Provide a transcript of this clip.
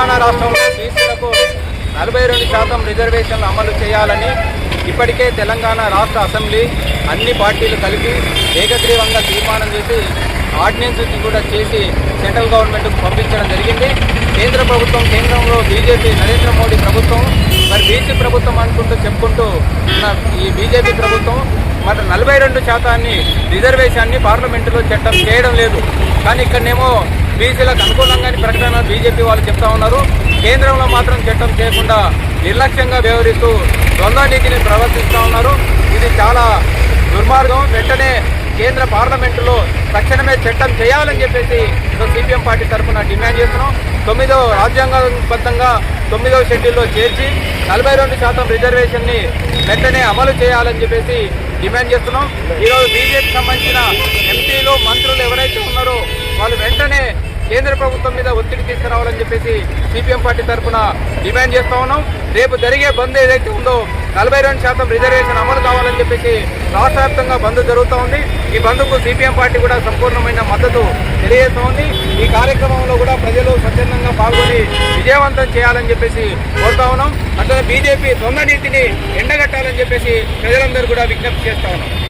తెలంగాణ రాష్ట్రంలో బీసీలకు నలభై రెండు శాతం రిజర్వేషన్లు అమలు చేయాలని ఇప్పటికే తెలంగాణ రాష్ట్ర అసెంబ్లీ అన్ని పార్టీలు కలిపి ఏకగ్రీవంగా తీర్మానం చేసి ఆర్డినెన్స్ కూడా చేసి సెంట్రల్ గవర్నమెంట్కు పంపించడం జరిగింది. కేంద్ర ప్రభుత్వం కేంద్రంలో బీజేపీ నరేంద్ర మోడీ ప్రభుత్వం మరి బీసీ ప్రభుత్వం అనుకుంటూ చెప్పుకుంటూ ఉన్న ఈ బీజేపీ ప్రభుత్వం మరి నలభై రెండు శాతాన్ని రిజర్వేషన్ని పార్లమెంటులో చట్టం చేయడం లేదు. కానీ ఇక్కడనేమో బీసీలకు అనుకూలంగానే ప్రకటన బీజేపీ వాళ్ళు చెప్తా ఉన్నారు. కేంద్రంలో మాత్రం చట్టం చేయకుండా నిర్లక్ష్యంగా వ్యవహరిస్తూ ద్వంద్వ నీతిని ప్రవర్తిస్తూ ఉన్నారు. ఇది చాలా దుర్మార్గం. వెంటనే కేంద్ర పార్లమెంటులో తక్షణమే చట్టం చేయాలని చెప్పేసి సిపిఎం పార్టీ తరఫున డిమాండ్ చేస్తున్నాం. తొమ్మిదో రాజ్యాంగబద్ధంగా తొమ్మిదో షెడ్యూల్లో చేర్చి నలభై రెండు శాతం రిజర్వేషన్ని వెంటనే అమలు చేయాలని చెప్పేసి డిమాండ్ చేస్తున్నాం. ఈరోజు బీజేపీకి సంబంధించిన ఎంపీలు మంత్రులు ఎవరైతే ఉన్నారో వాళ్ళు కేంద్ర ప్రభుత్వం మీద ఒత్తిడి తీసుకురావాలని చెప్పేసి సిపిఎం పార్టీ తరఫున డిమాండ్ చేస్తా ఉన్నాం. రేపు జరిగే బంద్ ఏదైతే ఉందో నలభై రెండు శాతం రిజర్వేషన్ అమలు కావాలని చెప్పేసి రాష్ట్ర వ్యాప్తంగా బంద్ జరుగుతూ ఉంది. ఈ బంద్కు సిపిఎం పార్టీ కూడా సంపూర్ణమైన మద్దతు తెలియజేస్తూ ఉంది. ఈ కార్యక్రమంలో కూడా ప్రజలు స్వచ్ఛందంగా పాల్గొని విజయవంతం చేయాలని చెప్పేసి కోరుతా ఉన్నాం. అట్లనే బీజేపీ దొంగ నీతిని ఎండగట్టాలని చెప్పేసి ప్రజలందరూ కూడా విజ్ఞప్తి చేస్తా ఉన్నాం.